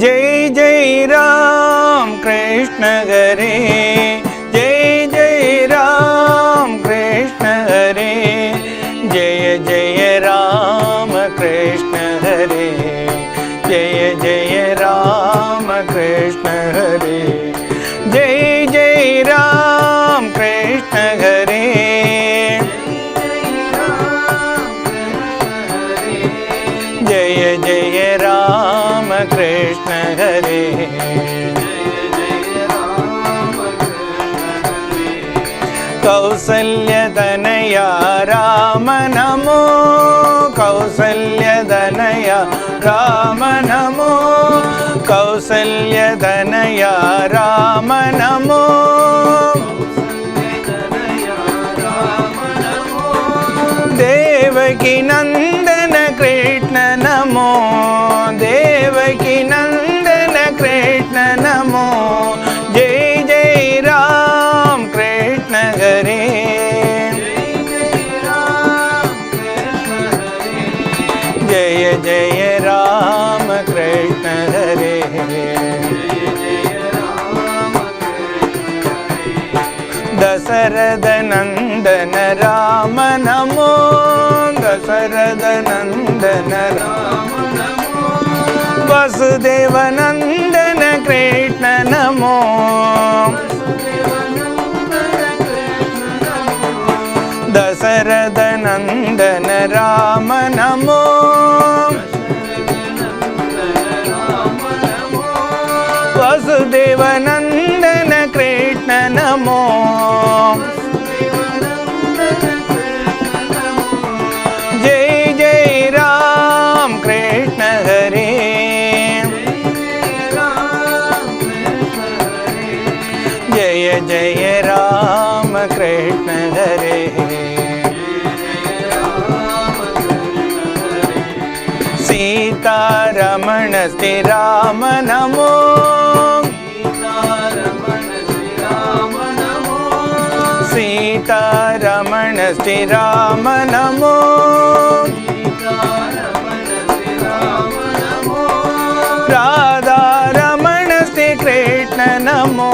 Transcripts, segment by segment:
जय जय राम कृष्ण हरे கௌசல்யதனயா ராம நமோ தேவகி நந்த दशरद नन्दन राम नमो दशरद नन्दन राम वसुदेवनन्दन कृष्ण नमो दशरद नन्दन राम नमो రామ నమో. సీతారమణ శ్రీరామ నమో. రాధారమణ శ్రీకృష్ణ నమో.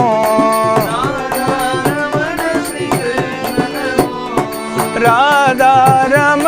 రాధారమణ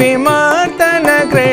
ವಿಮಾತನ ಗ್ರೇ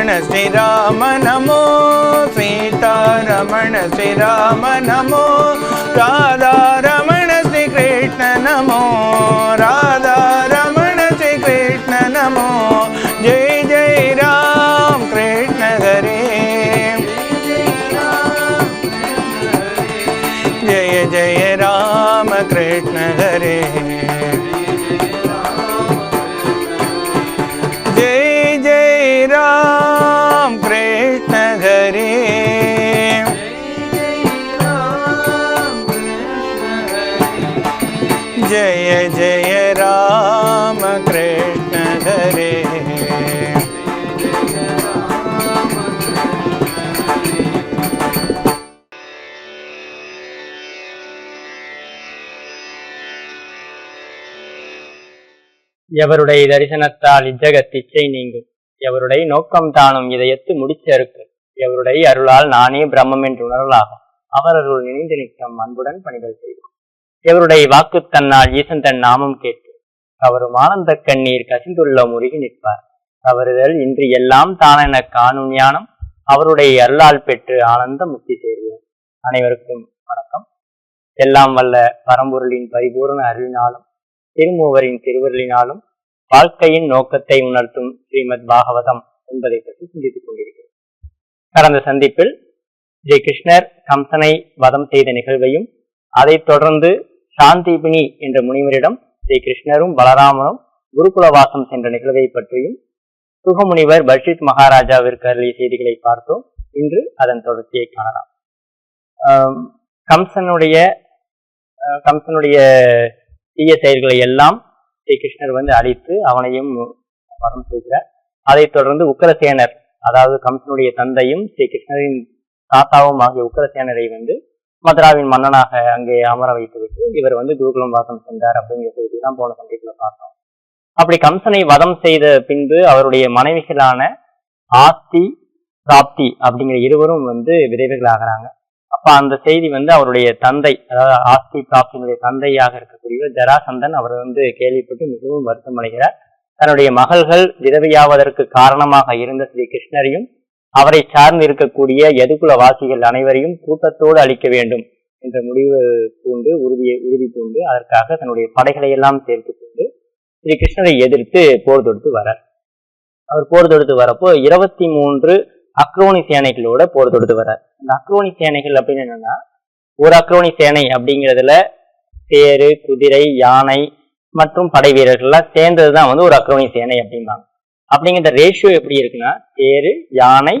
ரமண ஸ்ரீராம நமோ. சீதா ரமண ஸ்ரீராம நமோ. ராதா ரமண ஸ்ரீ கிருஷ்ண நமோ. ராதா ரமண ஸ்ரீ கிருஷ்ண நமோ. ஜெய் ஜெய் ராம் கிருஷ்ண ஹரே. ஜெய ஜெய ராம கிருஷ்ண எவருடைய தரிசனத்தால் இஜகத் இச்சை நீங்கும்? எவருடைய நோக்கம் தானும் இதயத்து முடிச்சருக்கு எவருடைய அருளால் நானே பிரம்மம் என்று உணரலாகும் அவர் அருள் நினைந்து நிற்கும் அன்புடன் பணிதல் செய்வோம் எவருடைய வாக்கு தன்னால் ஈசன் தன் நாமம் கேட்டு அவரும் ஆனந்த கண்ணீர் கசிந்துள்ள முருகி நிற்பார். அவருதல் இன்று எல்லாம் தானென காணும் ஞானம் அவருடைய அருளால் பெற்று ஆனந்த முக்தி சேர்வோம். அனைவருக்கும் வணக்கம். எல்லாம் வல்ல பரம்பொருளின் பரிபூர்ண அருளினாலும் திருமூவரின் திருவருளினாலும் வாழ்க்கையின் நோக்கத்தை உணர்த்தும் ஸ்ரீமத் பாகவதம் என்பதை பற்றி சிந்தித்துக் கொண்டிருக்கிறோம். கடந்த சந்திப்பில் ஸ்ரீ கிருஷ்ணர் கம்சனை வதம் செய்த நிகழ்வையும் அதைத் தொடர்ந்து சாந்திபினி என்ற முனிவரிடம் ஸ்ரீ கிருஷ்ணரும் பலராமனும் குருகுலவாசம் சென்ற நிகழ்வை பற்றியும் சுகமுனிவர் பஷித் மகாராஜாவிற்கு அருளிய செய்திகளை பார்த்தோம். இன்று அதன் தொடர்ச்சியை காணலாம். கம்சனுடைய அஹ், கம்சனுடைய தீய செயல்களை எல்லாம் ஸ்ரீகிருஷ்ணர் வந்து அழித்து அவனையும் வரம் செய்கிறார். அதைத் தொடர்ந்து உக்கரசேனர் அதாவது கம்சனுடைய தந்தையும் ஸ்ரீ கிருஷ்ணரின் தாத்தாவும் ஆகிய உக்கரசேனரை வந்து மதுராவின் மன்னனாக அங்கே அமர வைத்துவிட்டு இவர் வந்து குருகுலம் வாசம் சென்றார் அப்படிங்கிற செய்தி தான் போன சந்தைக்குள்ள பார்த்தோம். அப்படி கம்சனை வதம் செய்த பின்பு அவருடைய மனைவிகளான ஆஸ்தி பிராப்தி அப்படிங்கிற இருவரும் வந்து விதவைகள் ஆகிறாங்க அப்ப அந்த செய்தி வந்து அவருடைய தந்தை அதாவது ஆஸ்தி பிராப்தியினுடைய தந்தையாக இருக்கக்கூடிய ஜராசந்தன் அவர் வந்து கேள்விப்பட்டு மிகவும் வருத்தம் அடைகிறார். தன்னுடைய மகள்கள் விதவையாவதற்கு காரணமாக இருந்த ஸ்ரீ கிருஷ்ணரையும் அவரை சார்ந்து இருக்கக்கூடிய எதுகுல வாசிகள் அனைவரையும் கூட்டத்தோடு அளிக்க வேண்டும் என்ற முடிவு பூண்டு உறுதியை உறுதி பூண்டு அதற்காக தன்னுடைய படைகளை எல்லாம் சேர்த்து கொண்டு ஸ்ரீ கிருஷ்ணரை எதிர்த்து போர் தொடுத்து வரார். அவர் போர் தொடுத்து வரப்போ இருபத்தி மூன்று அக்ரோனி சேனைகளோட போர் தொடுத்து வர்றார். இந்த அக்ரோனி சேனைகள் அப்படின்னு என்னன்னா ஒரு அக்ரோனி சேனை அப்படிங்கிறதுல தேரு குதிரை யானை மற்றும் படை வீரர்கள்லாம் சேர்ந்ததுதான் வந்து ஒரு அக்ரோனி சேனை அப்படிம்பாங்க. அப்படிங்கிற ரேஷியோ எப்படி இருக்குன்னா தேரு யானை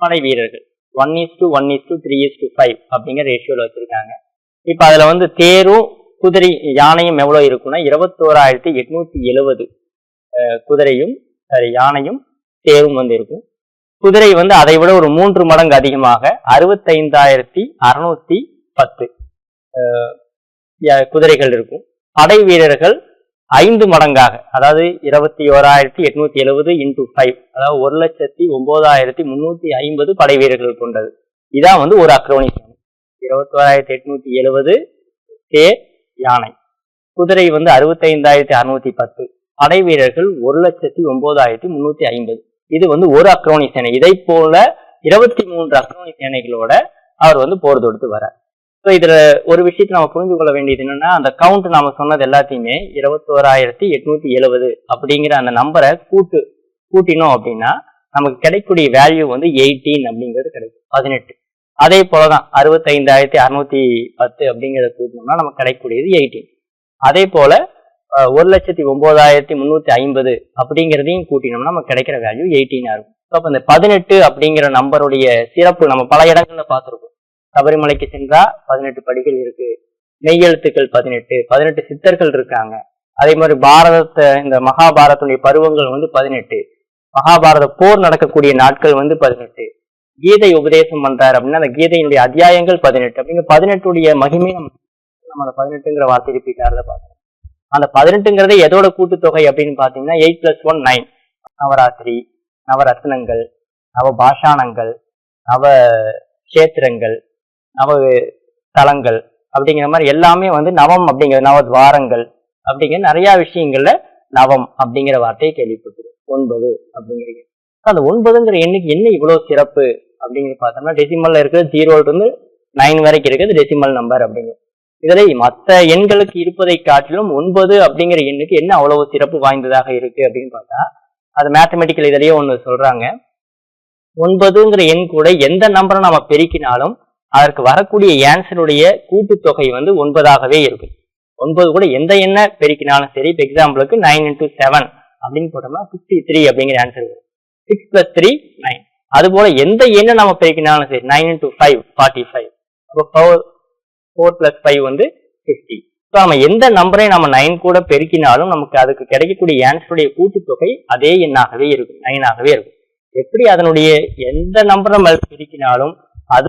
படை வீரர்கள். One is to one is to three is to five அப்படிங்கிற ரேஷியோவில் வச்சுருக்காங்க. இப்போ அதில் வந்து தேரும் குதிரை யானையும் எவ்வளோ இருக்குன்னா இருபத்தோராயிரத்தி எட்நூத்தி எழுவது குதிரையும் சாரி யானையும் தேரும் வந்து இருக்கும். குதிரை வந்து அதை விட ஒரு மூன்று மடங்கு அதிகமாக அறுபத்தைந்தாயிரத்தி அறுநூத்தி பத்து குதிரைகள் இருக்கும். படை வீரர்கள் ஐந்து மடங்காக அதாவது இருபத்தி ஓராயிரத்தி எட்நூத்தி எழுபது இன்டூ ஃபைவ் அதாவது ஒரு லட்சத்தி ஒன்பதாயிரத்தி முன்னூத்தி ஐம்பது படை வீரர்கள் கொண்டது. இதான் வந்து ஒரு அக்ரோனி சேனை இருபத்தோராயிரத்தி எட்நூத்தி எழுபது தேர் யானை. குதிரை வந்து அறுபத்தைந்தாயிரத்தி அறுநூத்தி பத்து படை வீரர்கள் ஒரு லட்சத்தி ஒன்பதாயிரத்தி முன்னூத்தி ஐம்பது. இது வந்து ஒரு அக்ரோனி சேனை. இதை போல இருபத்தி மூன்று அக்ரோனி சேனைகளோட அவர் வந்து போர் தொடுத்து வரார் ஸோ இதுல ஒரு விஷயத்தை நம்ம புரிந்து கொள்ள வேண்டியது என்னன்னா அந்த கவுண்ட் நாம சொன்னது எல்லாத்தையுமே இருபத்தோராயிரத்தி எட்நூத்தி எழுபது அப்படிங்கிற அந்த நம்பரை கூட்டு கூட்டினோம் அப்படின்னா நமக்கு கிடைக்கக்கூடிய வேல்யூ வந்து எயிட்டீன் அப்படிங்கிறது கிடைக்கும். பதினெட்டு. அதே போலதான் அறுபத்தைந்தாயிரத்தி அறுநூத்தி பத்து அப்படிங்கிறத கூட்டினோம்னா நமக்கு கிடைக்கக்கூடியது எயிட்டீன் அதே போல ஒரு லட்சத்தி ஒன்பதாயிரத்தி முந்நூத்தி ஐம்பது அப்படிங்கிறதையும் கூட்டினோம்னா நமக்கு கிடைக்கிற வேல்யூ எயிட்டீன் இருக்கும். So, அப்ப இந்த பதினெட்டு அப்படிங்கிற நம்பருடைய சிறப்பு நம்ம பல இடங்கள்ல பார்த்துருக்கோம். சபரிமலைக்கு சென்றா பதினெட்டு படிகள் இருக்கு. மெய்யெழுத்துக்கள் பதினெட்டு பதினெட்டு சித்தர்கள் இருக்காங்க. அதே மாதிரி பாரதத்தை இந்த மகாபாரதத்துடைய பருவங்கள் வந்து பதினெட்டு. மகாபாரத போர் நடக்கக்கூடிய நாட்கள் வந்து பதினெட்டு. கீதை உபதேசம் பண்றாரு அப்படின்னா அந்த கீதையினுடைய அத்தியாயங்கள் பதினெட்டு. அப்படிங்கிற பதினெட்டுடைய மகிமை நம்ம நம்ம அந்த பதினெட்டுங்கிற வார்த்தை ரிப்பீட்டாரத பார்க்கணும் அந்த பதினெட்டுங்கிறதே எதோட கூட்டுத்தொகை அப்படின்னு பார்த்தீங்கன்னா eight plus one nine Navaratri நவரத்னங்கள் நவ பாஷாணங்கள் நவ கஷேத்திரங்கள் நவ தலங்கள் அப்படிங்கிற மாதிரி எல்லாமே வந்து நவம் அப்படிங்கிற நவ துவாரங்கள் அப்படிங்கிற நிறைய விஷயங்கள்ல நவம் அப்படிங்கிற வார்த்தையை கேள்விப்பட்டிருக்கோம். ஒன்பது அப்படிங்கிறது அந்த ஒன்பதுங்கிற எண்ணுக்கு என்ன இவ்வளவு சிறப்பு அப்படிங்கிறது பார்த்தோம்னா டெசிமல்ல இருக்கிறது ஜீரோல இருந்து நைன் வரைக்கும் இருக்கிறது டெசிமல் நம்பர் அப்படிங்கிறது இதுல மற்ற எண்களுக்கு இருப்பதை காட்டிலும் ஒன்பது அப்படிங்கிற எண்ணுக்கு என்ன அவ்வளவு சிறப்பு வாய்ந்ததாக இருக்கு அப்படின்னு பார்த்தா அது மேத்தமெட்டிக்கல் இதிலேயே ஒன்று சொல்றாங்க. ஒன்பதுங்கிற எண் கூட எந்த நம்பரை நம்ம பெருக்கினாலும் அதற்கு வரக்கூடிய ஆன்சருடைய கூட்டுத்தொகை வந்து ஒன்பதாகவே இருக்கும். ஒன்பது கூட எந்த எண்ணை பெருக்கினாலும் சரி இப்போ எக்ஸாம்பிளுக்கு நைன் இன்டூ செவன் அப்படின்னு போட்டோம்னா ஃபிஃப்டி த்ரீ அப்படிங்கிற ஆன்சர் வரும். சிக்ஸ் பிளஸ் த்ரீ நைன் அதுபோல எந்த எண்ணை நம்ம பெருக்கினாலும் சரி nine into five forty five அப்போ ஃபோர் பிளஸ் ஃபைவ் வந்து ஃபிஃப்டி ஸோ நம்ம எந்த நம்பரை நம்ம நைன் கூட பெருக்கினாலும் நமக்கு அதுக்கு கிடைக்கக்கூடிய ஆன்சருடைய கூட்டுத்தொகை அதே எண்ணாகவே இருக்கும் நைனாகவே இருக்கும். எப்படி அதனுடைய எந்த நம்பரை நம்ம பெருக்கினாலும் அது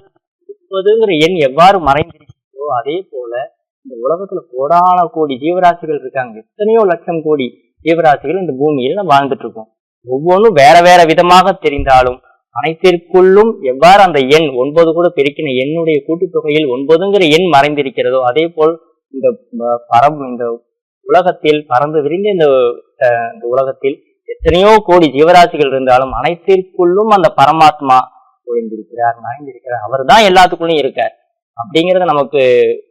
முப்பதுங்கிற எண் எவ்வாறு மறைந்திருக்கிறதோ அதே போல இந்த உலகத்துல கோடான கோடி ஜீவராசிகள் இருக்காங்க. எத்தனையோ லட்சம் கோடி ஜீவராசிகள் இந்த பூமியில் நம்ம வாழ்ந்துட்டு இருக்கோம். ஒவ்வொன்றும் வேற வேற விதமாக தெரிந்தாலும் அனைத்திற்குள்ளும் எவ்வாறு அந்த எண் ஒன்பது கூட பெருக்கின எண்ணுடைய கூட்டுத்தொகையில் ஒன்பதுங்கிற எண் மறைந்திருக்கிறதோ அதே போல் இந்த பரம் இந்த உலகத்தில் பறந்து விரிந்த இந்த இந்த உலகத்தில் எத்தனையோ கோடி ஜீவராசிகள் இருந்தாலும் அனைத்திற்குள்ளும் அந்த பரமாத்மா ஒழிந்திருக்கிறார் மறைந்திருக்கிறார். அவர் தான் எல்லாத்துக்குள்ளும் இருக்கார். அப்படிங்கிறத நமக்கு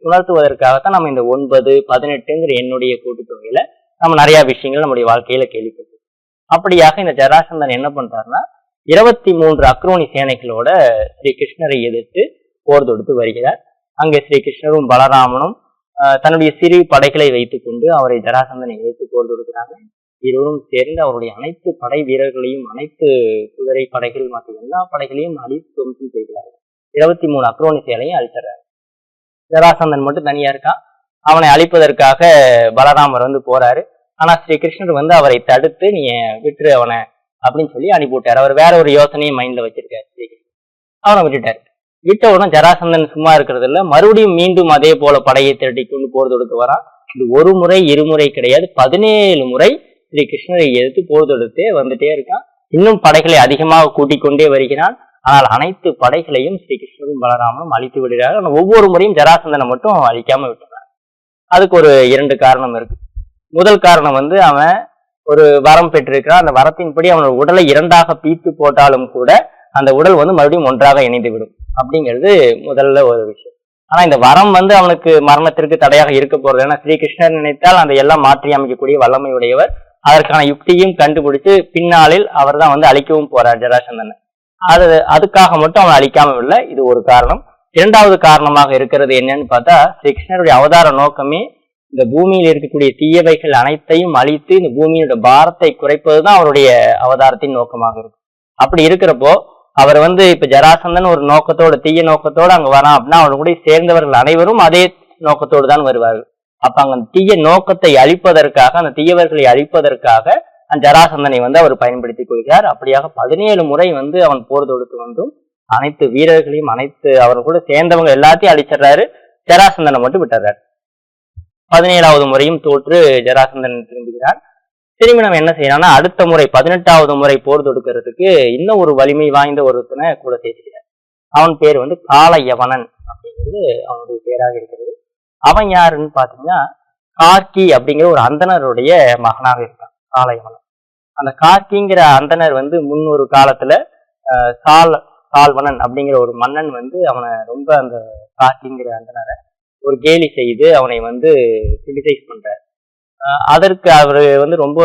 உணர்த்துவதற்காகத்தான் நம்ம இந்த ஒன்பது பதினெட்டுங்கிற என்னுடைய கூட்டுத்தொகையில நம்ம நிறைய விஷயங்கள் நம்முடைய வாழ்க்கையில கேள்விப்பட்டோம் அப்படியாக இந்த ஜராசந்தன் என்ன பண்றாருன்னா இருபத்தி மூன்று அக்ரோனி சேனைகளோட ஸ்ரீ கிருஷ்ணரை எதிர்த்து போர் தொடுத்து வருகிறார். அங்கே ஸ்ரீ கிருஷ்ணரும் பலராமனும் தன்னுடைய சிறு படைகளை வைத்துக்கொண்டு அவரை ஜராசந்தனை எதிர்த்து போர் தொடுக்கிறாங்க. இருவரும் சேர்ந்து அவருடைய அனைத்து படை வீரர்களையும் அனைத்து குதிரை படைகள் மற்ற எல்லா படைகளையும் அழித்து துவம்சம் செய்கிறார்கள் இருபத்தி மூணு அக்ரோனி சேலையும் அழிச்சிடுறாரு. ஜராசந்தன் மட்டும் தனியா இருக்கான் அவனை அழிப்பதற்காக பலராமர் வந்து போறாரு. ஆனா ஸ்ரீ கிருஷ்ணர் வந்து அவரை தடுத்து நீ விட்டுரு அவனை அப்படின்னு சொல்லி அனுப்பிவிட்டார். அவர் வேற ஒரு யோசனையை மைண்ட்ல வச்சிருக்காரு. அவனை விட்டுட்டாரு. விட்ட உடனே ஜராசந்தன் சும்மா இருக்கிறது இல்ல. மறுபடியும் மீண்டும் அதே போல படையை திரட்டி கொண்டு போர் தொடுத்து வரான். இது ஒரு முறை இருமுறை கிடையாது. பதினேழு முறை ஸ்ரீ கிருஷ்ணரை எதிர்த்து போர் தொடுத்தே வந்துட்டே இருக்கான். இன்னும் படைகளை அதிகமாக கூட்டிக் கொண்டே வருகிறான். ஆனால் அனைத்து படைகளையும் ஸ்ரீ கிருஷ்ணரும் பலராமனும் அழித்து விடுகிறார் ஆனால் ஒவ்வொரு முறையும் ஜராசந்தனை மட்டும் அழிக்காம விட்டுறான். அதுக்கு ஒரு இரண்டு காரணம் இருக்கு. முதல் காரணம் வந்து அவன் ஒரு வரம் பெற்றிருக்கிறான் அந்த வரத்தின்படி அவனோட உடலை இரண்டாக பீத்து போட்டாலும் கூட அந்த உடல் வந்து மறுபடியும் ஒன்றாக இணைந்து விடும் அப்படிங்கிறது முதல்ல ஒரு விஷயம். ஆனா இந்த வரம் வந்து அவனுக்கு மரணத்திற்கு தடையாக இருக்க போறது. ஏன்னா ஸ்ரீகிருஷ்ணர் நினைத்தால் அந்த எல்லாம் மாற்றி அமைக்கக்கூடிய வல்லமை உடையவர் அதற்கான யுக்தியும் கண்டுபிடிச்சு பின்னாளில் அவர் தான் வந்து அழிக்கவும் போறார் ஜராசந்தனை. அது அதுக்காக மட்டும் அவன் அழிக்காம இல்லை இது ஒரு காரணம். இரண்டாவது காரணமாக இருக்கிறது என்னன்னு பார்த்தா ஸ்ரீகிருஷ்ணருடைய அவதார நோக்கமே இந்த பூமியில் இருக்கக்கூடிய தீயவைகள் அனைத்தையும் அழித்து இந்த பூமியோட பாரத்தை குறைப்பதுதான் அவருடைய அவதாரத்தின் நோக்கமாக இருக்கும். அப்படி இருக்கிறப்போ அவர் வந்து இப்ப ஜராசந்தன் ஒரு நோக்கத்தோட தீய நோக்கத்தோட அங்க வரான் அப்படின்னா அவர் கூட சேர்ந்தவர்கள் அனைவரும் அதே நோக்கத்தோடு தான் வருவார்கள். அப்ப அங்க அந்த தீய நோக்கத்தை அழிப்பதற்காக அந்த தீயவர்களை அழிப்பதற்காக அந்த ஜராசந்தனை வந்து அவர் பயன்படுத்திக் கொள்கிறார். அப்படியாக பதினேழு முறை வந்து அவன் போர் தொடுத்து வந்தும் அனைத்து வீரர்களையும் அனைத்து அவர் கூட சேர்ந்தவங்க எல்லாத்தையும் அழிச்சிடுறாரு. ஜராசந்தனை மட்டும் விட்டுறாரு. பதினேழாவது முறையும் தோற்று ஜராசந்தன் திரும்புகிறான் திரும்பி நம்ம என்ன செய்யலாம்னா அடுத்த முறை பதினெட்டாவது முறை போர் தொடுக்கிறதுக்கு இன்னும் ஒரு வலிமை வாய்ந்த ஒருத்தனை கூட சேர்த்துக்கிறார். அவன் பேர் வந்து காலயவனன் அப்படிங்கிறது அவனுடைய பேராக இருக்கிறது. அவன் யாருன்னு பார்த்தீங்கன்னா கார்கி அப்படிங்கிற ஒரு அந்தணருடைய மகனாக இருக்கான் காலயவனன் அந்த கார்கிங்கிற அந்தனர் வந்து முன்னொரு காலத்துல சால் சால்வனன் அப்படிங்கிற ஒரு மன்னன் வந்து அவனை ரொம்ப அந்த கார்கிங்கிற அந்தனரை ஒரு கேலி செய்து அவனை வந்து கிரிட்டிசைஸ் பண்றார். அதற்கு அவர் வந்து ரொம்ப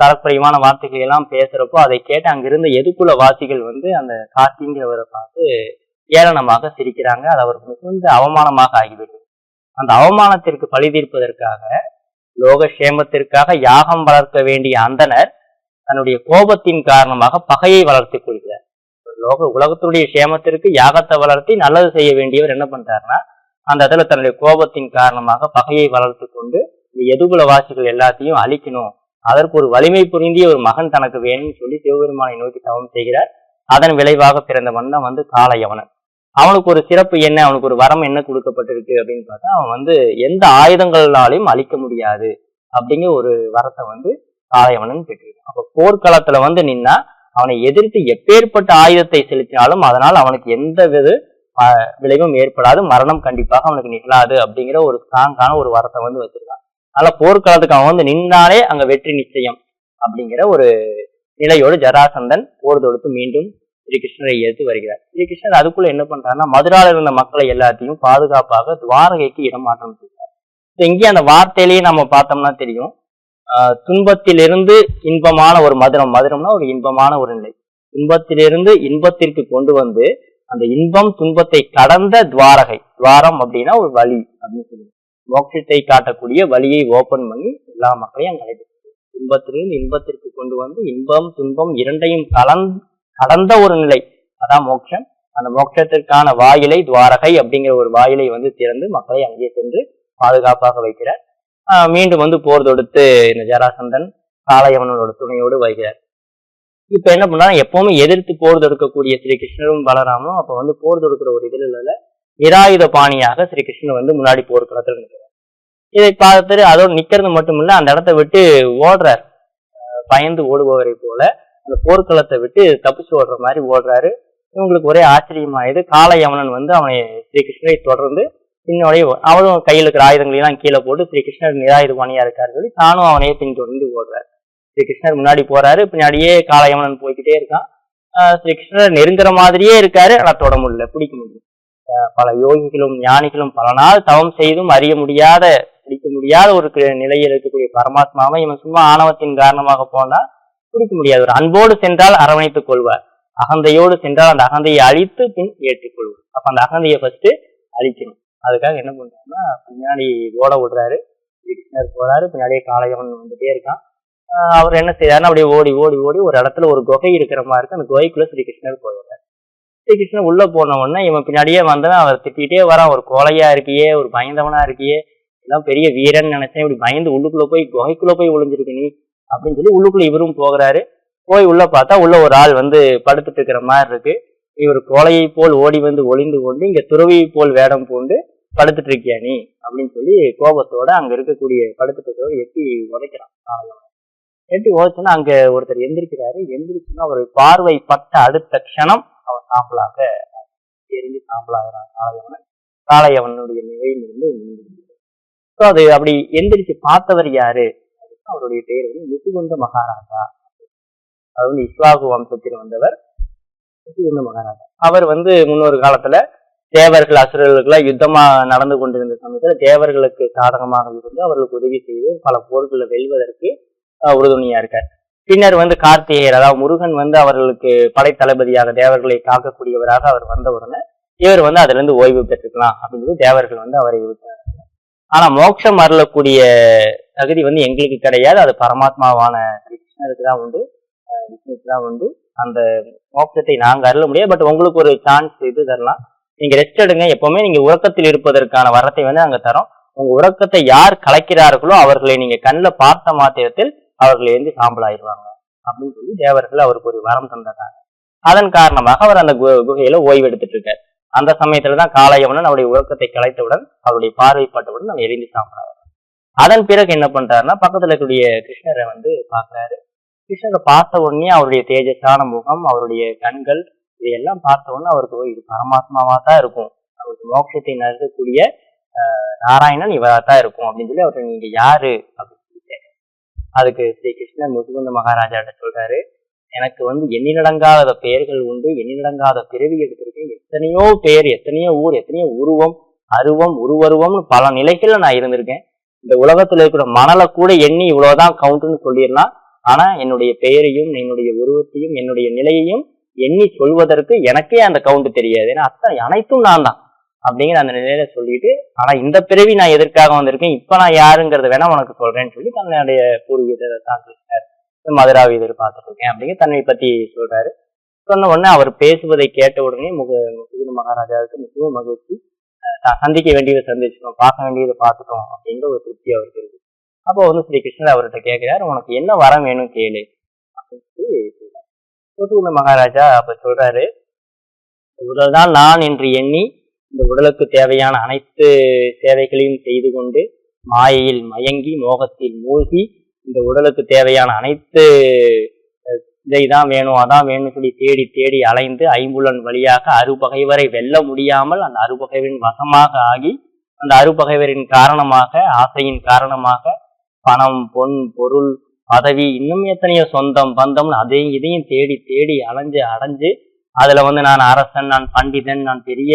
தரக்குறைவான வார்த்தைகள் எல்லாம் பேசுறப்போ அதை கேட்டு அங்கிருந்த எதுக்குள்ள வாசிகள் வந்து அந்த கார்த்திங்கிறவரை பார்த்து ஏளனமாக சிரிக்கிறாங்க. அது அவருக்கு மிகுந்த அவமானமாக ஆகிவிடும். அந்த அவமானத்திற்கு பழி தீர்ப்பதற்காக லோக சேமத்திற்காக யாகம் வளர்க்க வேண்டிய அந்தனர் தன்னுடைய கோபத்தின் காரணமாக பகையை வளர்த்துக் கொள்கிறார். லோக உலகத்துடைய சேமத்திற்கு யாகத்தை வளர்த்தி நல்லது செய்ய வேண்டியவர் என்ன பண்றாருன்னா அந்த இடத்துல தன்னுடைய கோபத்தின் காரணமாக பகையை வளர்த்து கொண்டு இந்த எதுகுல வாசிகள் எல்லாத்தையும் அழிக்கணும். அதற்கு ஒரு வலிமை புரிந்திய ஒரு மகன் தனக்கு வேணும்னு சொல்லி சிவபெருமானை நோக்கி தவம் செய்கிறார். அதன் விளைவாக பிறந்தவன் தான் வந்து காளையவனன். அவனுக்கு ஒரு சிறப்பு என்ன? அவனுக்கு ஒரு வரம் என்ன கொடுக்கப்பட்டிருக்கு அப்படின்னு பார்த்தா அவன் வந்து எந்த ஆயுதங்களாலையும் அழிக்க முடியாது அப்படிங்கிற ஒரு வரத்தை வந்து காளையவனன் பெற்றிருக்கான். அப்ப போர்க்களத்துல வந்து நின்னா அவனை எதிர்த்து எப்பேற்பட்ட ஆயுதத்தை செலுத்தினாலும் அதனால் அவனுக்கு எந்த வித விளைவும் ஏற்படாது மரணம் கண்டிப்பாக அவனுக்கு நிகழாது அப்படிங்கிற ஒரு ஸ்ட்ராங்கான ஒரு வரத்தை வந்து வச்சிருக்கான். அதனால போர்க்காலத்துக்கு அவன் வந்து நின்றாலே அங்க வெற்றி நிச்சயம் அப்படிங்கிற ஒரு நிலையோடு ஜராசந்தன் போர் தொடுத்து மீண்டும் ஸ்ரீகிருஷ்ணரை எடுத்து எதிர்த்து வருகிறார். ஸ்ரீகிருஷ்ணர் அதுக்குள்ள என்ன பண்றாருன்னா மதுரால இருந்த மக்களை எல்லாத்தையும் பாதுகாப்பாக துவாரகைக்கு இடமாற்றம் செய்கிறார். இங்கே அந்த வார்த்தையிலேயே நம்ம பார்த்தோம்னா தெரியும். துன்பத்திலிருந்து இன்பமான ஒரு மதுரம் மதுரம்னா ஒரு இன்பமான ஒரு நிலை. துன்பத்திலிருந்து இன்பத்திற்கு கொண்டு வந்து அந்த இன்பம் துன்பத்தை கடந்த துவாரகை துவாரம் அப்படின்னா ஒரு வழி அப்படின்னு சொல்லுவோம். மோட்சத்தை காட்டக்கூடிய வழியை ஓபன் பண்ணி எல்லா மக்களையும் அங்கே அழைத்து துன்பத்திலிருந்து இன்பத்திற்கு கொண்டு வந்து இன்பம் துன்பம் இரண்டையும் கலந் கடந்த ஒரு நிலை அதான் மோட்சம். அந்த மோட்சத்திற்கான வாயிலை துவாரகை அப்படிங்கிற ஒரு வாயிலை வந்து திறந்து மக்களை அங்கே சென்று பாதுகாப்பாக வைக்கிறார். மீண்டும் வந்து போர் தொடுத்து இந்த ஜராசந்தன் காளையவனோட துணையோடு வருகிறார். இப்ப என்ன பண்ணா எப்பவுமே எதிர்த்து போர் தொடுக்கக்கூடிய ஸ்ரீ கிருஷ்ணரும் பலராமும் அப்ப வந்து போர் தொடுக்கிற ஒரு இதுல இல்ல நிராயுத பாணியாக ஸ்ரீ கிருஷ்ணர் வந்து முன்னாடி போர்க்களத்தில் நிற்கிறார். இதை பார்த்துட்டு அதோட நிக்கிறது மட்டும் இல்ல அந்த இடத்த விட்டு ஓடுறார். பயந்து ஓடுபவரை போல அந்த போர்க்களத்தை விட்டு தப்பிச்சு ஓடுற மாதிரி ஓடுறாரு. இவங்களுக்கு ஒரே ஆச்சரியமாயுது. காளையவனன் வந்து அவனை ஸ்ரீகிருஷ்ணரை தொடர்ந்து பின்னோடைய அவரும் கையில் இருக்கிற ஆயுதங்களையெல்லாம் கீழே போட்டு ஸ்ரீகிருஷ்ணர் நிராயுதபாணியா இருக்காரு சொல்லி தானும் அவனையே பின்தொடர்ந்து ஓடுறாரு. ஸ்ரீகிருஷ்ணர் முன்னாடி போறாரு பின்னாடியே காளையவனன் போய்கிட்டே இருக்கான். ஸ்ரீ ஸ்ரீகிருஷ்ணர் நெருங்குற மாதிரியே இருக்காரு ஆனா தொட முடியல பிடிக்க முடியல. பல யோகிகளும் ஞானிகளும் பல நாள் தவம் செய்தும் அறிய முடியாத பிடிக்க முடியாத ஒரு நிலையில் இருக்கக்கூடிய பரமாத்மாவை இவன் சும்மா ஆணவத்தின் காரணமாக போனா பிடிக்க முடியாது. ஒரு அன்போடு சென்றால் அரவணைத்துக் கொள்வார். அகந்தையோடு சென்றால் அந்த அகந்தையை அழித்து பின் ஏற்றுக்கொள்வார். அப்ப அந்த அகந்தையை ஃபர்ஸ்ட் அழிக்கணும். அதுக்காக என்ன பண்றாங்கன்னா பின்னாடி ஓட விடுறாரு. கிருஷ்ணர் போறாரு பின்னாடியே காளையவன் வந்துட்டே இருக்கான். அவர் என்ன செய்யறாருன்னா அப்படியே ஓடி ஓடி ஓடி ஒரு இடத்துல ஒரு குகை இருக்கிற மாதிரி இருக்கு. அந்த குகைக்குள்ள ஸ்ரீகிருஷ்ணர் போயிடுறாரு. ஸ்ரீகிருஷ்ணன் உள்ள போன உடனே இவன் பின்னாடியே வந்தவன் அவர் திட்டிகிட்டே வரான். ஒரு கோலையா இருக்கியே ஒரு பயந்தவனா இருக்கியே எல்லாம் பெரிய வீரன் நினைச்சேன். இப்படி பயந்து உள்ளுக்குள்ள போய் குகைக்குள்ள போய் ஒளிஞ்சிருக்கு நீ அப்படின்னு சொல்லி உள்ளுக்குள்ள இவரும் போகிறாரு. போய் உள்ள பார்த்தா உள்ள ஒரு ஆள் வந்து படுத்துட்டு இருக்கிற மாதிரி இருக்கு. இவர் கோலையை போல் ஓடி வந்து ஒளிந்து கொண்டு இங்க துறவியை போல் வேடம் பூண்டு படுத்துட்டு இருக்கியா நீ அப்படின்னு சொல்லி கோபத்தோட அங்க இருக்கக்கூடிய படுத்துட்டு எட்டி உதைக்கிறான். எப்படி எட்டி அங்க ஒருத்தர் எந்திரிக்கிறாரு. எந்திரிச்சுன்னா அவர் பார்வை பட்ட அடுத்த க்ஷணம் அவன் சாம்பலாக எரிஞ்சு சாம்பலாகிறான். காளையவன் காளையவனுடைய நிலையிலிருந்து ஸோ அது அப்படி எந்திரிச்சு பார்த்தவர் யாரு? அவருடைய பேர் வந்து முத்துகுந்த மகாராஜா. அது வந்து இஸ்லாகு வம்சத்தில் வந்தவர் முத்துகுந்த மகாராஜா. அவர் வந்து முன்னொரு காலத்துல தேவர்கள் அசுரர்களுக்கெல்லாம் யுத்தமா நடந்து கொண்டிருந்த சமயத்துல தேவர்களுக்கு சாதகமாக இருந்து அவர்களுக்கு உதவி செய்து பல போர்களை வெல்வதற்கு உறுதுணையா இருக்கார். பின்னர் வந்து கார்த்திகேயர் அதாவது முருகன் வந்து அவர்களுக்கு படைத்தளபதியாக தேவர்களை காக்கக்கூடியவராக அவர் வந்த உடனே இவர் வந்து அதுல இருந்து ஓய்வு பெற்றுக்கலாம் அப்படின்னு தேவர்கள் வந்து அவரை விட்டார் ஆனா மோட்சம் அருளக்கூடிய தகுதி வந்து எங்களுக்கு கிடையாது. அது பரமாத்மாவான கிருஷ்ணருக்கு தான் உண்டு. அஹ் தான் உண்டு. அந்த மோட்சத்தை நாங்க அருள முடியாது. பட் உங்களுக்கு ஒரு சான்ஸ் இது தரலாம். நீங்க ரெஸ்ட் எடுங்க. எப்பவுமே நீங்க உறக்கத்தில் இருப்பதற்கான வரத்தை வந்து அங்க தரோம். உங்க உறக்கத்தை யார் கலைக்கிறார்களோ அவர்களை நீங்க கண்ணில் பார்த்த மாத்திரத்தில் அவர்கள் எழுந்து சாம்பலாயிடுவாங்க அப்படின்னு சொல்லி தேவர்கள் அவருக்கு ஒரு வரம் தந்ததாங்க அதன் காரணமாக அவர் அந்த கு- குகையில ஓய்வு எடுத்துட்டு இருக்கார் அந்த சமயத்துல தான் காளையவனன் அவருடைய உறக்கத்தை கலைத்தவுடன் அவருடைய பார்வைப்பட்டவுடன் அவன் எரிந்து சாம்பலாகிறார் அதன் பிறகு என்ன பண்றாருன்னா பக்கத்துல இருக்கக்கூடிய கிருஷ்ணரை வந்து பாக்குறாரு கிருஷ்ணரை பார்த்த உடனே அவருடைய தேஜஸான முகம் அவருடைய கண்கள் இதையெல்லாம் பார்த்த உடனே அவருக்கு இது பரமாத்மாவா தான் இருக்கும். அவருக்கு மோட்சத்தை நடத்தக்கூடிய ஆஹ், நாராயணன் இவரா தான் இருக்கும் அப்படின்னு சொல்லி அவர்கிட்ட நீங்க யாரு? அப்படின்னு அதுக்கு ஸ்ரீ கிருஷ்ணர் முதுகுந்த மகாராஜாட்ட சொல்றாரு எனக்கு வந்து எண்ணிலடங்காத பெயர்கள் உண்டு எண்ணிலடங்காத பிறவி எடுத்திருக்கேன் எத்தனையோ பேர் எத்தனையோ ஊர் எத்தனையோ உருவம் அருவம் உருவருவம்னு பல நிலைகள்ல நான் இருந்திருக்கேன். இந்த உலகத்துல இருக்கிற மணலை கூட எண்ணி இவ்வளவுதான் கவுண்ட்னு சொல்லிடலாம். ஆனா என்னுடைய பெயரையும் என்னுடைய உருவத்தையும் என்னுடைய நிலையையும் எண்ணி சொல்வதற்கு எனக்கே அந்த கவுண்ட் தெரியாது. ஏன்னா அத்தனை அனைத்தும் நான் தான். அப்படிங்கிற அந்த நிலையில சொல்லிட்டு ஆனா இந்த பிறவி நான் எதற்காக வந்திருக்கேன்? இப்ப நான் யாருங்கிறத வேணா உனக்கு சொல்றேன்னு சொல்லி தன்னுடைய பூர்வீகத்தை தாக்கிட்டார் மதுராவை எதிர்பார்த்துட்டு இருக்கேன் அப்படிங்கிற தன்னை பத்தி சொல்றாரு. சொன்ன உடனே அவர் பேசுவதை கேட்ட உடனே முக முகுந்த மகாராஜாவுக்கு மிகவும் மகிழ்ச்சி. தான் சந்திக்க வேண்டியதை சந்திச்சிட்டோம் பார்க்க வேண்டியதை பார்த்துட்டோம் அப்படிங்கிற ஒரு திருப்தி அவருக்கு இருக்கு. அப்போ வந்து ஸ்ரீ கிருஷ்ணர் அவர்கிட்ட கேட்கிறாரு உனக்கு என்ன வரம் வேணும் கேளு. அப்படின்னு சொல்லி சொல்றாரு. மகாராஜா அப்ப சொல்றாரு இவ்வளவுதான் நான் என்று எண்ணி இந்த உடலுக்கு தேவையான அனைத்து சேவைகளையும் செய்து கொண்டு மாயையில் மயங்கி மோகத்தில் மூழ்கி இந்த உடலுக்கு தேவையான அனைத்து இதை தான் வேணும் அதான் வேணும்னு சொல்லி தேடி தேடி அலைந்து ஐம்புலன் வழியாக அறுபகைவரை வெல்ல முடியாமல் அந்த அறுபகைவரின் வசமாக ஆகி அந்த அறுபகைவரின் காரணமாக ஆசையின் காரணமாக பணம் பொன் பொருள் பதவி இன்னும் எத்தனையோ சொந்தம் பந்தம்னு அதையும் இதையும் தேடி தேடி அலைஞ்சு அடைஞ்சு அதுல வந்து நான் அரசன் நான் பண்டிதன் நான் பெரிய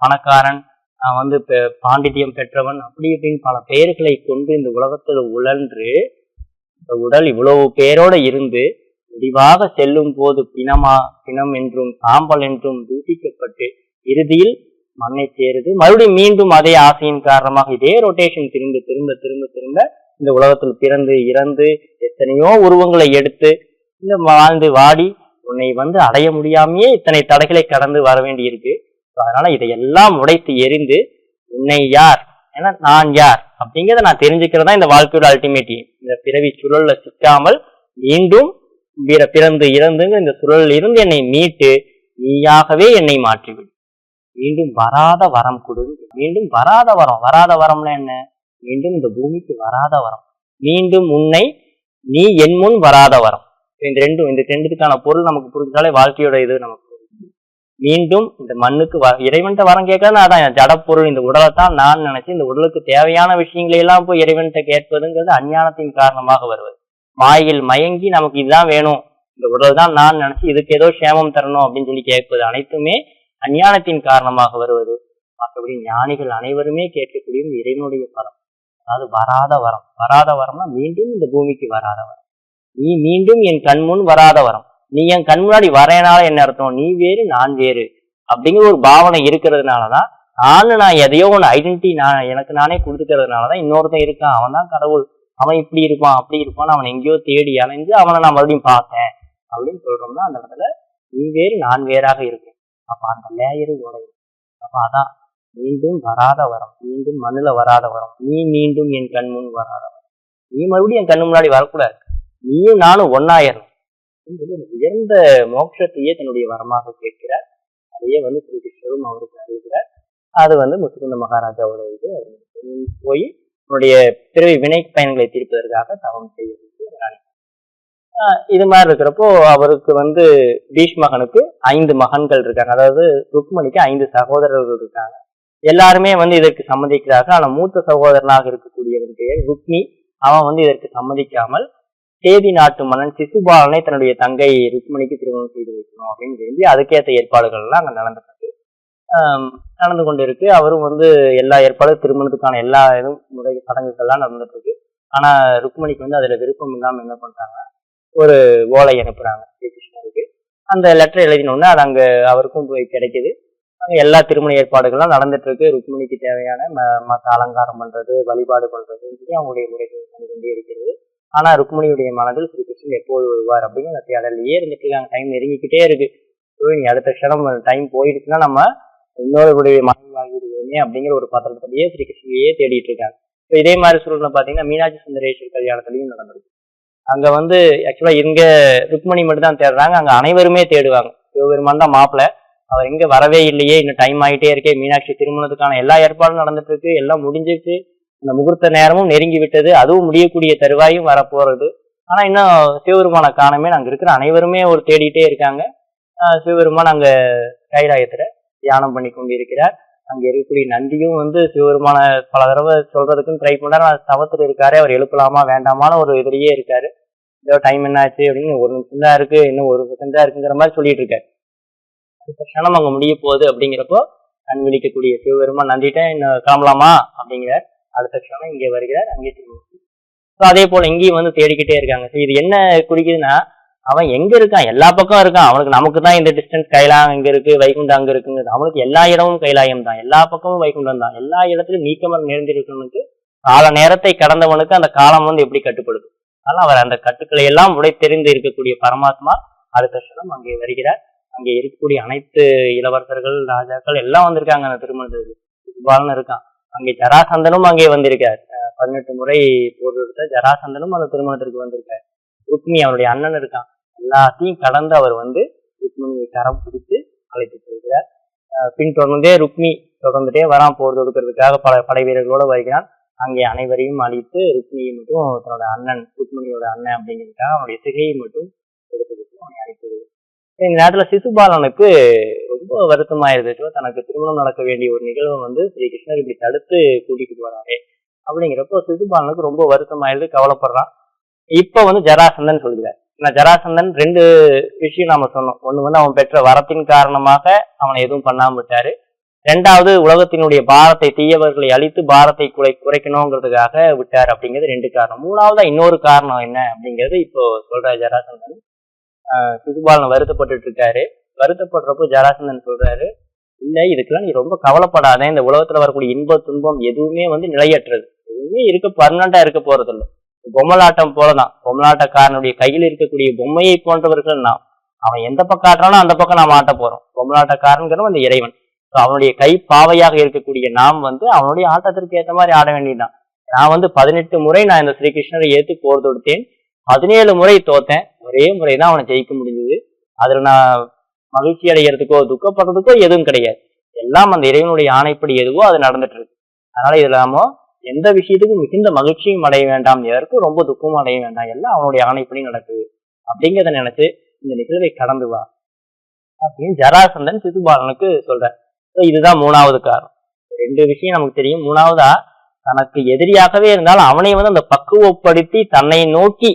பணக்காரன் நான் வந்து பெ- பாண்டித்யம் பெற்றவன் அப்படி இப்படின்னு பல பெயர்களை கொண்டு இந்த உலகத்தில் உழன்று இந்த உடல் இவ்வளவு பேரோட இருந்து முடிவாக செல்லும் போது பிணமா பிணம் என்றும் சாம்பல் என்றும் தூசிக்கப்பட்டு இறுதியில் மண்ணை சேருது மறுபடியும் மீண்டும் அதே ஆசையின் காரணமாக இதே ரொட்டேஷன் திரும்ப திரும்ப திரும்ப திரும்ப இந்த உலகத்தில் பிறந்து இறந்து எத்தனையோ உருவங்களை எடுத்து இந்த வாழ்ந்து வாடி உன்னை வந்து அடைய முடியாமையே இத்தனை தடைகளை கடந்து வர வேண்டியிருக்கு. அதனால இதையெல்லாம் உடைத்து எரிந்து உன்னை யார்? ஏன்னா நான் யார்? அப்படிங்கிறத நான் தெரிஞ்சுக்கிறதா இந்த வாழ்க்கையோட அல்டிமேட் இந்த பிறவி சுழல்ல சிக்காமல் மீண்டும் பிற- பிறந்து இறந்துங்க இந்த சுழலில் இருந்து என்னை மீட்டு நீயாகவே என்னை மாற்றிவிடு. மீண்டும் வராத வரம் கொடு. மீண்டும் வராத வரம். வராத வரம்னா என்ன? மீண்டும் இந்த பூமிக்கு வராத வரம். மீண்டும் உன்னை நீ என் முன் வராத வரம். இந்த ரெண்டும் இந்த ரெண்டுத்துக்கான பொருள் நமக்கு புரிஞ்சாலே வாழ்க்கையோட இது நமக்கு மீண்டும் இந்த மண்ணுக்கு வ இறைவன்கிட்ட வரம் கேட்கறது அதான். ஜடப்பொருள் இந்த உடலை தான் நான் நினைச்சு இந்த உடலுக்கு தேவையான விஷயங்களை எல்லாம் போய் இறைவன்கிட்ட கேட்பதுங்கிறது அஞ்ஞானத்தின் காரணமாக வருவது. மாயில் மயங்கி நமக்கு இதுதான் வேணும். இந்த உடல் தான் நான் நினைச்சு இதுக்கு ஏதோ சேமம் தரணும் அப்படின்னு சொல்லி கேட்பது அனைத்துமே அஞ்ஞானத்தின் காரணமாக வருவது. மற்றபடி ஞானிகள் அனைவருமே கேட்கக்கூடிய இறைவனுடைய வரம். அதாவது வராத வரம். வராத வரம்னா மீண்டும் இந்த பூமிக்கு வராத வரம். நீ மீண்டும் என் கண்முன் வராத வரம். நீ என் கண் முன்னாடி வரையனால என்ன அர்த்தம்? நீ வேறு நான் வேறு. அப்படிங்கிற ஒரு பாவனை இருக்கிறதுனாலதான் நானு நான் எதையோ ஒன்று ஐடென்டிட்டி நான் எனக்கு நானே கொடுத்துக்கிறதுனாலதான் இன்னொருத்தன் இருக்கான். அவன் தான் கடவுள். அவன் இப்படி இருப்பான் அப்படி இருப்பான் அவன் எங்கேயோ தேடி அலைஞ்சு அவனை நான் மறுபடியும் பார்த்தேன். அப்படின்னு சொல்றோம்னா அந்த இடத்துல நீ வேறு நான் வேறாக இருக்கேன். அப்ப அந்த லேயரு உடையும். அப்ப அதான் மீண்டும் வராத வரம் மீண்டும் மண்ணுல வராத வரம். நீ மீண்டும் என் கண் முன் வராத வரம். நீ மறுபடியும் என் கண்ணு முன்னாடி வரக்கூடாது. நீயும் நானும் ஒன்னாயிரணும். உயர்ந்த மோட்சத்தையே தன்னுடைய வரமாக கேட்கிறார். அதையே வந்து ஸ்ரீ கிருஷ்ணரும் அவருக்கு அறிவிக்கிறார் அது வந்து முத்துக்குந்த மகாராஜாவோட இது போய் தன்னுடைய பிறவி வினை பயன்களை தீர்ப்பதற்காக தவம் செய்ய இது மாதிரி இருக்கிறப்போ அவருக்கு வந்து பீஷ்மகனுக்கு ஐந்து மகன்கள் இருக்காங்க. அதாவது ருக்மணிக்கு ஐந்து சகோதரர்கள் இருக்காங்க. எல்லாருமே வந்து இதற்கு சம்மதிக்கிறார்கள். ஆனால் மூத்த சகோதரனாக இருக்கக்கூடியவன் பெயர் ருக்மி. அவன் வந்து இதற்கு சம்மதிக்காமல் தேதி நாட்டு மன்னன் சிசுபாலனை தன்னுடைய தங்கை ருக்மணிக்கு திருமணம் செய்து வைக்கணும் அப்படின்னு விரும்பி அதுக்கேற்ற ஏற்பாடுகள்லாம் அங்கே நடந்துருக்கு நடந்து கொண்டு இருக்கு அவரும் வந்து எல்லா ஏற்பாடும் திருமணத்துக்கான எல்லா இதுவும் முறை சடங்குகள்லாம் நடந்துட்டு இருக்கு. ஆனா ருக்மணிக்கு வந்து அதுல விருப்பம் இல்லாம என்ன பண்றாங்க? ஒரு ஓலை அனுப்புறாங்க ஸ்ரீகிருஷ்ணருக்கு. அந்த லெட்டர் எழுதினோடனே அது அங்க அவருக்கும் போய் கிடைக்குது. அங்கே எல்லா திருமண ஏற்பாடுகள்லாம் நடந்துட்டு இருக்கு. ருக்மிணிக்கு தேவையான ம- மத்த அலங்காரம் பண்றது வழிபாடு பண்ணுறதுன்னு சொல்லி அவங்களுடைய முறைகள் நடந்து கொண்டே இருக்கிறது. ஆனா ருக்மணியுடைய மனதில் ஸ்ரீகிருஷ்ணன் எப்போது வருவார் அப்படின்னு அந்த தேடலையே இருந்துட்டு இருக்காங்க டைம் நெருங்கிக்கிட்டே இருக்கு? ஸோ நீ அடுத்த க்ஷணம் டைம் போயிடுச்சுன்னா நம்ம இன்னொருடைய மனைவி ஆகிடுவோமே அப்படிங்கிற ஒரு பத்திரத்திலேயே ஸ்ரீகிருஷ்ணனையே தேடிட்டு இருக்காங்க. ஸோ இதே மாதிரி சூழ்நிலை பார்த்தீங்கன்னா மீனாட்சி சுந்தரேஸ்வர் கல்யாணத்துலையும் நடந்திருக்கு. அங்க வந்து ஆக்சுவலா இங்க ருக்மணி மட்டும் தான் தேடுறாங்க அங்க அனைவருமே தேடுவாங்க. சிவபெருமான் தான் மாப்பிள்ள அவர் இங்கே வரவே இல்லையே இன்னும் டைம் ஆகிட்டே இருக்கே மீனாட்சி திருமணத்துக்கான எல்லா ஏற்பாடும் நடந்துட்டு இருக்கு எல்லாம் முடிஞ்சிருக்கு இந்த முகூர்த்த நேரமும் நெருங்கி விட்டது. அதுவும் முடியக்கூடிய தருவாயும் வரப்போறது. ஆனா இன்னும் சிவபெருமான காணமே. அங்க இருக்கிற அனைவருமே ஒரு தேடிட்டே இருக்காங்க. சிவபெருமான் அங்க கைலாயத்துல தியானம் பண்ணி கொண்டு இருக்கிறார் அங்க இருக்கக்கூடிய நந்தியும் வந்து சிவபெருமான பல தடவை சொல்றதுக்குன்னு ட்ரை பண்ணார் தவத்துல இருக்காரு. அவர் எழுப்பலாமா வேண்டாமான்னு ஒரு இதுலயே இருக்காரு. ஏதோ டைம் என்ன ஆச்சு அப்படின்னு ஒரு நிமிஷம் தான் இருக்கு. இன்னும் ஒரு செகண்ட் தான் இருக்குங்கிற மாதிரி சொல்லிட்டு இருக்காரு. அடுத்த க்ஷணம் அங்க முடிய போகுது அப்படிங்கிறப்போ கண் விழிக்கக்கூடிய சிவபெருமான் நந்திட்டேன் இன்னும் கிளம்பலாமா? அப்படிங்கிறார். அடுத்த க்ஷணம் இங்கே வருகிறார் அங்கே ஸோ அதே போல இங்கேயும் வந்து தேடிக்கிட்டே இருக்காங்க. ஸோ இது என்ன குறிக்குதுன்னா அவன் எங்க இருக்கான்? எல்லா பக்கம் இருக்கான். அவனுக்கு நமக்கு தான் இந்த டிஸ்டன்ஸ் கைலாயம் இங்க இருக்கு வைகுண்டம் அங்க இருக்குங்கிறது. அவனுக்கு எல்லா இடமும் கைலாயம் தான். எல்லா பக்கமும் வைகுண்டம் தான். எல்லா இடத்துலையும் நீக்கமரம் நேர்ந்திருக்கவனுக்கு கால நேரத்தை கடந்தவனுக்கு அந்த காலம் வந்து எப்படி கட்டுப்படுது? அதனால அவர் அந்த கட்டுக்களை எல்லாம் உடை தெரிந்து இருக்கக்கூடிய பரமாத்மா அடுத்த க்ஷணம் அங்கே வருகிறார். அங்கே இருக்கக்கூடிய அனைத்து இளவரசர்கள் ராஜாக்கள் எல்லாம் வந்திருக்காங்க அந்த திருமணத்துக்கு. பாலன் இருக்கான். அங்கே ஜராசந்தனும் அங்கே வந்திருக்கார். பதினெட்டு முறை போர் எடுத்த ஜராசந்தனும் அந்த திருமணத்திற்கு வந்திருக்கார். ருக்மி அவனுடைய அண்ணன் இருக்கான். எல்லாத்தையும் கடந்து அவர் வந்து ருக்மிணியை கரம் பிடித்து அழைத்து செல்கிறார். பின் தொடர்ந்தே ருக்மி தொடர்ந்துட்டே வரான் போர் தொடுக்கிறதுக்காக பல படை வீரர்களோட வருகிறான். அங்கே அனைவரையும் அழித்து ருக்மியை மட்டும் தன்னோட அண்ணன் ருக்மிணியோட அண்ணன் அப்படிங்கிறதுக்காக அவனுடைய சிகையை மட்டும் எடுத்து அவனை அழைத்து இந்த நேரத்துல சிசுபாலனுக்கு ரொம்ப வருத்தமாயிருது So, தனக்கு திருமணம் நடக்க வேண்டிய ஒரு நிகழ்வை வந்து ஸ்ரீ கிருஷ்ணர் இப்படி தடுத்து கூட்டிகிட்டு வராரு. அப்படிங்கிறப்போ சிசுபாலனுக்கு ரொம்ப வருத்தமாயிருது கவலைப்படுறான். இப்ப வந்து ஜராசந்தன் சொல்கிறார் நான் ஜராசந்தன் ரெண்டு விஷயம் நாம சொன்னோம். ஒண்ணு வந்து அவன் பெற்ற வரத்தின் காரணமாக அவனை எதுவும் பண்ணாம விட்டாரு. ரெண்டாவது உலகத்தினுடைய பாரத்தை தீயவர்களை அழித்து பாரத்தை குறை குறைக்கணுங்கிறதுக்காக விட்டார் அப்படிங்கிறது ரெண்டு காரணம். மூணாவதா இன்னொரு காரணம் என்ன அப்படிங்கிறது இப்போ சொல்ற ஜராசந்தன். சிசுபாலன் வருத்தப்பட்டுட்டு இருக்காரு. வருத்தப்படுறப்போ ஜராசந்தன் சொல்றாரு இல்ல இதுக்கெல்லாம் நீ ரொம்ப கவலைப்படாத இந்த உலகத்துல வரக்கூடிய இன்ப துன்பம் எதுவுமே வந்து நிலையற்றது. எதுவுமே இருக்க பர்மனண்டா இருக்க போறது இல்லை பொம்மலாட்டம் போலதான். பொம்மலாட்டக்காரனுடைய கையில் இருக்கக்கூடிய பொம்மையை போன்றவர்கள் நாம். அவன் எந்த பக்கம் ஆட்டுறானோ அந்த பக்கம் நாம் ஆட்ட போறோம். பொம்மலாட்டக்காரங்கிறவன் அந்த இறைவன். ஸோ அவனுடைய கை பாவையாக இருக்கக்கூடிய நாம் வந்து அவனுடைய ஆட்டத்திற்கு ஏற்ற மாதிரி ஆட வேண்டியதுதான். நான் வந்து பதினெட்டு முறை நான் இந்த ஸ்ரீகிருஷ்ணரை ஏத்து போர் தொடுத்தேன். பதினேழு முறை தோத்தேன். ஒரே முறை தான் அவனை ஜெயிக்க முடிஞ்சது. அதுல நான் மகிழ்ச்சி அடைகிறதுக்கோ துக்கப்படுறதுக்கோ எதுவும் கிடையாது. எல்லாம் அந்த இறைவனுடைய ஆணைப்படி எதுவோ அது நடந்துட்டு இருக்கு. அதனால இதுல எந்த விஷயத்துக்கும் மிகுந்த மகிழ்ச்சியும் அடைய வேண்டாம் எதற்கும் ரொம்ப துக்கமும் அடைய வேண்டாம். எல்லாம் அவனுடைய ஆணைப்படி நடக்குது. அப்படிங்கிறத நினைச்சு இந்த நிகழ்வை கடந்து வா. அப்படின்னு ஜராசந்தன் சிசுபாலனுக்கு சொல்ற இதுதான் மூணாவது காரணம். ரெண்டு விஷயம் நமக்கு தெரியும். மூணாவதா தனக்கு எதிரியாகவே இருந்தாலும் அவனை வந்து அந்த பக்குவப்படுத்தி தன்னை நோக்கி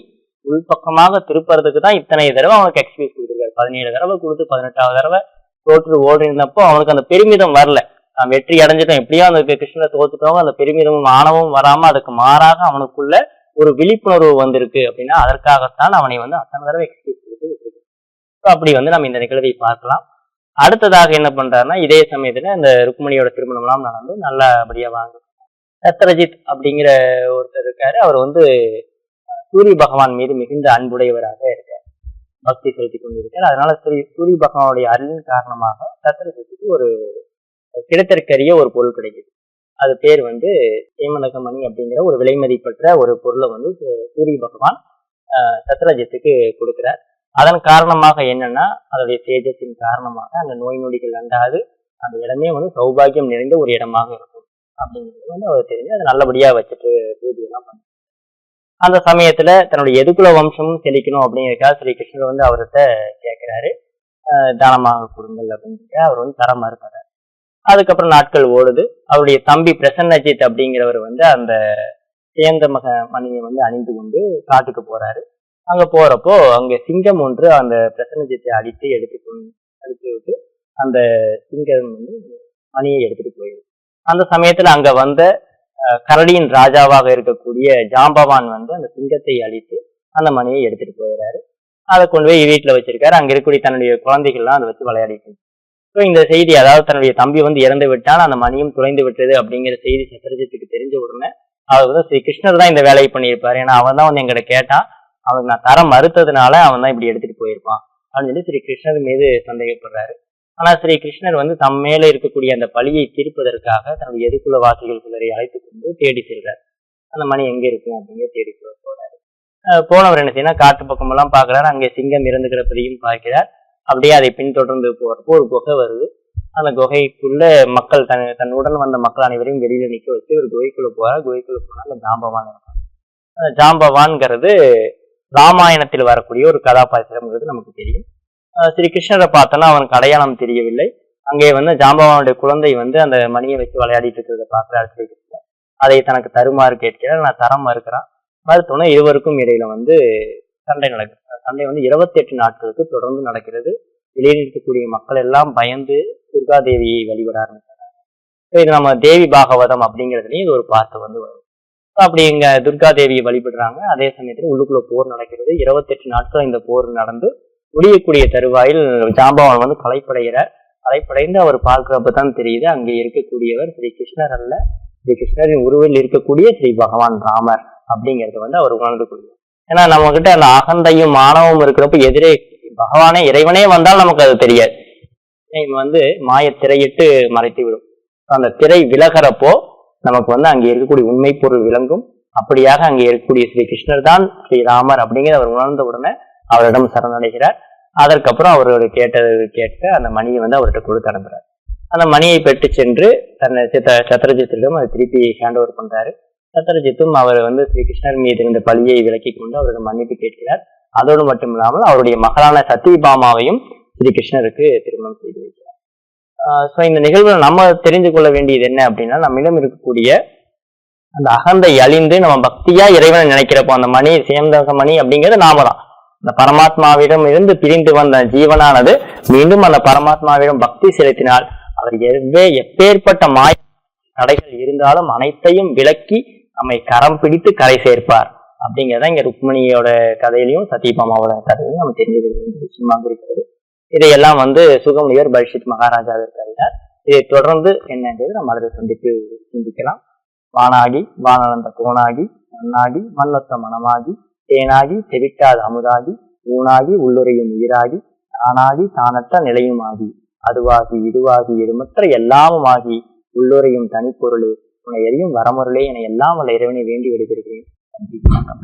உள்பக்கமாக திருப்புறதுக்கு தான் இத்தனை தடவை அவனுக்கு எக்ஸ்கியூஸ் கொடுத்துருக்காரு. பதினேழு தடவை கொடுத்து பதினெட்டாவது தடவை தோற்று ஓடி இருந்தப்போ அவனுக்கு அந்த பெருமிதம் வரல. நான் வெற்றி அடைஞ்சிட்டோம் எப்படியோ அந்த கிருஷ்ணனை தோத்துட்டவங்க அந்த பெருமிதமும் ஆணவமும் வராம அதுக்கு மாறாக அவனுக்குள்ள ஒரு விழிப்புணர்வு வந்திருக்கு அப்படின்னா அதற்காகத்தான் அவனை வந்து அத்தனை தடவை எக்ஸ்கியூஸ் கொடுத்து விட்டுருக்கு அப்படி வந்து நம்ம இந்த நிகழ்வை பார்க்கலாம். அடுத்ததாக என்ன பண்றாருன்னா இதே சமயத்துல இந்த ருக்மணியோட திருமணம்லாம் நடந்து நல்லபடியா வாங்க சத்ரஜித் அப்படிங்கிற ஒருத்தர் இருக்காரு. அவர் வந்து சூரிய பகவான் மீது மிகுந்த அன்புடையவராக இருக்கார் பக்தி செலுத்தி கொண்டிருக்கார் அதனால சூரிய சூரிய பகவானுடைய அருளின் காரணமாக சத்திரத்துக்கு ஒரு கிடைத்தற்கரிய ஒரு பொருள் கிடைக்குது. அது பேர் வந்து ஏமனகமணி அப்படிங்கிற ஒரு விலைமதிப்பற்ற ஒரு பொருளை வந்து சூரிய பகவான் சத்ரஜத்துக்கு சத்ரஜித்துக்கு கொடுக்கிறார். அதன் காரணமாக என்னன்னா அதோடைய தேஜஸின் காரணமாக அந்த நோய் நொடிகள் அண்டாது அந்த இடமே வந்து சௌபாகியம் நிறைந்த ஒரு இடமாக இருக்கும். அப்படிங்கிறது வந்து அவர் தெரிஞ்சு அதை நல்லபடியாக வச்சுட்டு பூஜையெல்லாம் பண்ண அந்த சமயத்துல தன்னுடைய எதுக்குல வம்சமும் செழிக்கணும் அப்படிங்கிறதுக்காக ஸ்ரீ கிருஷ்ணர் வந்து அவர்கிட்ட கேட்கிறாரு தானமாக கொடுங்கள் அப்படின்னு அவர் வந்து தர மறுக்கிறார். அதுக்கப்புறம் நாட்கள் ஓடுது. அவருடைய தம்பி பிரசன்னஜித் அப்படிங்கிறவர் வந்து அந்த சேந்த மக மணியை வந்து அணிந்து கொண்டு காட்டுக்கு போறாரு. அங்க போறப்போ அங்க சிங்கம் ஒன்று அந்த பிரசன்னஜித்தை அடித்து எடுத்து கொண்டு அடித்து விட்டு அந்த சிங்கம் வந்து மணியை எடுத்துட்டு போயிடுது. அந்த சமயத்துல அங்க வந்த கரடியின் ராஜாவாக இருக்கக்கூடிய ஜாம்பவான் வந்து அந்த சிங்கத்தை அழித்து அந்த மணியை எடுத்துட்டு போயிடுறாரு அதை கொண்டு போய் வீட்டில் வச்சிருக்காரு. அங்க இருக்கக்கூடிய தன்னுடைய குழந்தைகள்லாம் அதை வச்சு விளையாடிட்டு ஸோ இந்த செய்தி அதாவது தன்னுடைய தம்பி வந்து இறந்து விட்டால் அந்த மணியும் துளைந்து விட்டது அப்படிங்கிற செய்தி சத்ரஜித்துக்கு தெரிஞ்ச உடனே அவர் வந்து ஸ்ரீ கிருஷ்ணர் தான் இந்த வேலையை பண்ணியிருப்பாரு. ஏன்னா அவன் தான் வந்து எங்கிட்ட கேட்டான் அவன் நான் தர மறுத்ததுனால அவன் தான் இப்படி எடுத்துட்டு போயிருப்பான். அப்படின்னு சொல்லி ஸ்ரீ கிருஷ்ணர் மீது சந்தேகப்படுறாரு. ஆனா ஸ்ரீ கிருஷ்ணர் வந்து தம் மேல இருக்கக்கூடிய அந்த பழியை தீர்ப்பதற்காக தன்னுடைய எதிர்குல வாசிகள் சிலரை அழைத்து கொண்டு தேடி செல்றார். அந்த மணி எங்க இருக்கும் அப்படிங்கிற தேடி போறாரு போனவர் என்ன செய்யணும் காட்டு பக்கமெல்லாம் பாக்குறாரு அங்கே சிங்கம் இறந்து கிடப்பதையும் பார்க்கிறார். அப்படியே அதை பின்தொடர்ந்து போறப்போ ஒரு குகை வருது. அந்த குகைக்குள்ள மக்கள் தன் தன்னுடன் வந்த மக்கள் அனைவரையும் வெளியில நிக்க வச்சு ஒரு குகைக்குள்ள போறார். குகைக்குள்ள போனா அந்த ஜாம்பவான் இருக்கும் அந்த ஜாம்பவான்ங்கிறது ராமாயணத்தில் வரக்கூடிய ஒரு கதாபாத்திரம்ங்கிறது நமக்கு தெரியும். ஸ்ரீ கிருஷ்ணரை பார்த்தோன்னா அவனுக்கு அடையாளம் தெரியவில்லை. அங்கே வந்து ஜாம்பவானுடைய குழந்தை வந்து அந்த மணியை வச்சு விளையாடிட்டு இருக்கிறத பார்க்கிறார் ஸ்ரீ கிருஷ்ணர் அதை தனக்கு தருமாறு கேட்கிறார். நான் தரம் மறுக்கிறான். மறுத்தோன்னே இருவருக்கும் இடையில வந்து சண்டை நடக்கிறது சண்டை வந்து இருபத்தி எட்டு நாட்களுக்கு தொடர்ந்து நடக்கிறது. வெளியில் இருக்கக்கூடிய மக்கள் எல்லாம் பயந்து துர்கா தேவியை வழிபட ஆரம்பிக்கிறாங்க. இது நம்ம தேவி பாகவதம் அப்படிங்கிறதுலையும் இது ஒரு பாட்டு வந்து வரும். அப்படி இங்க துர்கா தேவியை வழிபடுறாங்க. அதே சமயத்துல உள்ளுக்குள்ள போர் நடக்கிறது. இருபத்தெட்டு நாட்கள் இந்த போர் நடந்து முடியக்கூடிய தருவாயில் ஜாம்பவான் வந்து கலைப்படைகிறார் கலைப்படைந்து அவர் பார்க்கிறப்ப தான் தெரியுது. அங்கே இருக்கக்கூடியவர் ஸ்ரீ கிருஷ்ணர் அல்ல. ஸ்ரீ கிருஷ்ணரின் உருவில் இருக்கக்கூடிய ஸ்ரீ பகவான் ராமர் அப்படிங்கிறது வந்து அவர் உணர்ந்து கொள்வார் ஏன்னா நம்ம கிட்ட அந்த அகந்தையும் மாணவம் இருக்கிறப்ப எதிரே பகவானே இறைவனே வந்தால் நமக்கு அது தெரியாது. இது வந்து மாய திரையிட்டு மறைத்து விடும் அந்த திரை விலகிறப்போ நமக்கு வந்து அங்கே இருக்கக்கூடிய உண்மை பொருள் விளங்கும். அப்படியாக அங்கே இருக்கக்கூடிய ஸ்ரீ கிருஷ்ணர் தான் ஸ்ரீராமர் அப்படிங்கிறத அவர் உணர்ந்த உடனே அவரிடம் சரணடைகிறார். அதற்கப்புறம் அவருடைய கேட்டது கேட்க அந்த மணியை வந்து அவர்கிட்ட கொடுத்து அனுப்புறார். அந்த மணியை பெற்று சென்று தன்னை சித்த சத்ரஜித்திடம் அதை திருப்பி ஹேண்ட் ஓவர் பண்றாரு. சத்ரஜித்தும் அவர் வந்து ஸ்ரீகிருஷ்ணர் மீது இருந்த பழியை விலக்கி கொண்டு அவரிடம் மன்னிப்பு கேட்கிறார். அதோடு மட்டும் இல்லாமல் அவருடைய மகளான சத்யபாமாவையும் ஸ்ரீகிருஷ்ணருக்கு திருமணம் செய்து வைக்கிறார். ஸோ இந்த நிகழ்வில் நம்ம தெரிந்து கொள்ள வேண்டியது என்ன அப்படின்னா நம்மிடம் இருக்கக்கூடிய அந்த அகந்தை அழிந்து நம்ம பக்தியா இறைவனை நினைக்கிறப்போ அந்த மணி சேந்தக மணி அப்படிங்கிறது நாம தான் இந்த பரமாத்மாவிடம் இருந்து பிரிந்து வந்த ஜீவனானது மீண்டும் அந்த பரமாத்மாவிடம் பக்தி செலுத்தினால் அவர் எவ்வே எப்பேற்பட்ட மாய தடைகள் இருந்தாலும் அனைத்தையும் விலக்கி நம்மை கரம் பிடித்து கரை சேர்ப்பார். அப்படிங்கிறத இங்க ருக்மிணியோட கதையிலையும் சத்யபாமாவோட கதையிலையும் நம்ம தெரிஞ்சுக்கிறது கொள்ள குறிக்கிறது. இருக்கிறது இதையெல்லாம் வந்து சுகமுனிவர் பரிஷித் மகாராஜா இருக்கிறார் இதை தொடர்ந்து என்னன்றது நம்ம அதில் சந்தித்து சிந்திக்கலாம். வானாகி வானந்த கோணாகி மண்ணாகி மல்லத்த மனமாகி தேனாகி செவிக்காத அமுதாகி ஊனாகி உள்ளுரையும் உயிராகி தானாகி தானற்ற நிலையுமாகி அதுவாகி இதுவாகி எதுமற்ற எல்லாமுமாகி உள்ளுரையும் தனிப்பொருளே உன்னை எரியும் வரமுருளே என எல்லாம் வல்ல இறைவனை வேண்டி விடுகிறேன். நன்றி வணக்கம்.